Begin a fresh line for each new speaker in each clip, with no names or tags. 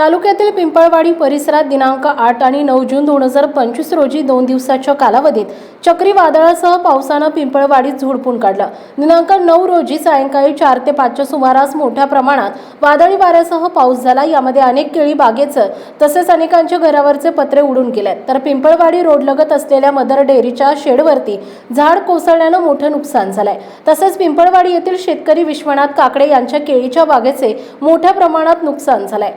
तालुक्यातील पिंपळवाडी परिसरात दिनांक आठ आणि नऊ जून दोन हजार पंचवीस रोजी दोन दिवसाच्या कालावधीत चक्रीवादळासह पावसानं पिंपळवाडीत झोडपून काढलं. दिनांक नऊ रोजी सायंकाळी चार ते पाचच्या सुमारास मोठ्या प्रमाणात वादळी वाऱ्यासह पाऊस झाला. यामध्ये अनेक केळी बागेचं तसेच अनेकांच्या घरावरचे पत्रे उडून गेले तर पिंपळवाडी रोडलगत असलेल्या मदर डेअरीच्या शेडवरती झाड कोसळण्यानं मोठं नुकसान झालंय. तसेच पिंपळवाडी येथील शेतकरी विश्वनाथ काकडे यांच्या केळीच्या बागेचे मोठ्या प्रमाणात नुकसान झालंय.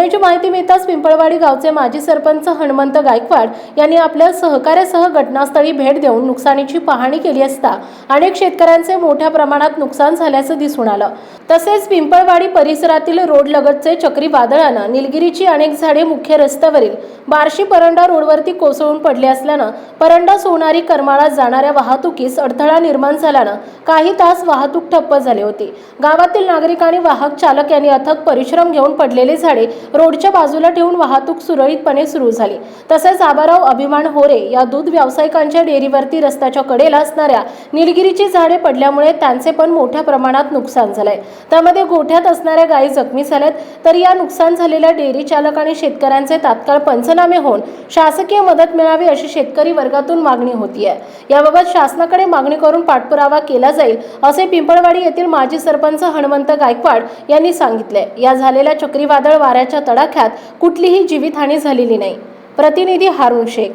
घटनेची माहिती मिळताच पिंपळवाडी गावचे माजी सरपंच हनुमंत गायकवाड यांनी आपल्या सहकार्यासह घटनास्थळी भेट देऊन नुकसानीची पाहणी केली असता अनेक शेतकऱ्यांचे मोठ्या प्रमाणात नुकसान झाल्याचं दिसून आलं. तसेच पिंपळवाडी परिसरातील रोड लगतचे चक्रीवादळानं निलगिरीची अनेक झाडे मुख्य रस्त्यावरील बार्शी परंडा रोडवरती कोसळून पडले असल्यानं परंडा सोनारी करमाळा जाणाऱ्या वाहतुकीस अडथळा निर्माण झाल्यानं काही तास वाहतूक ठप्प झाली होती. गावातील नागरिक आणि वाहक चालक यांनी अथक परिश्रम घेऊन पडलेले झाडे रोडच्या बाजूला ठेवून वाहतूक सुरळीतपणे सुरू झाली. तसेच आबाराव अभिमान होरे या दूध व्यावसायिकांच्या डेअरीवरती रस्त्याच्या कडेला असणाऱ्या निलगिरीची झाडे पडल्यामुळे त्यांचे पण मोठ्या प्रमाणात नुकसान झालंय. त्यामध्ये गोठ्यात असणाऱ्या गायी जखमी झाल्यात तर या नुकसान झालेल्या डेअरी चालक आणि शेतकऱ्यांचे तात्काळ पंचनामे होऊन शासकीय मदत मिळावी अशी शेतकरी वर्गातून मागणी होतीये. याबाबत शासनाकडे मागणी करून पाठपुरावा केला जाईल असे पिंपळवाडी येथील माजी सरपंच हनुमंत गायकवाड यांनी सांगितले या झालेल्या चक्रीवादळ वाऱ्याच्या तडाख्यात कुठलीही जीवितहानी झालेली नाही. प्रतिनिधी हारून शेख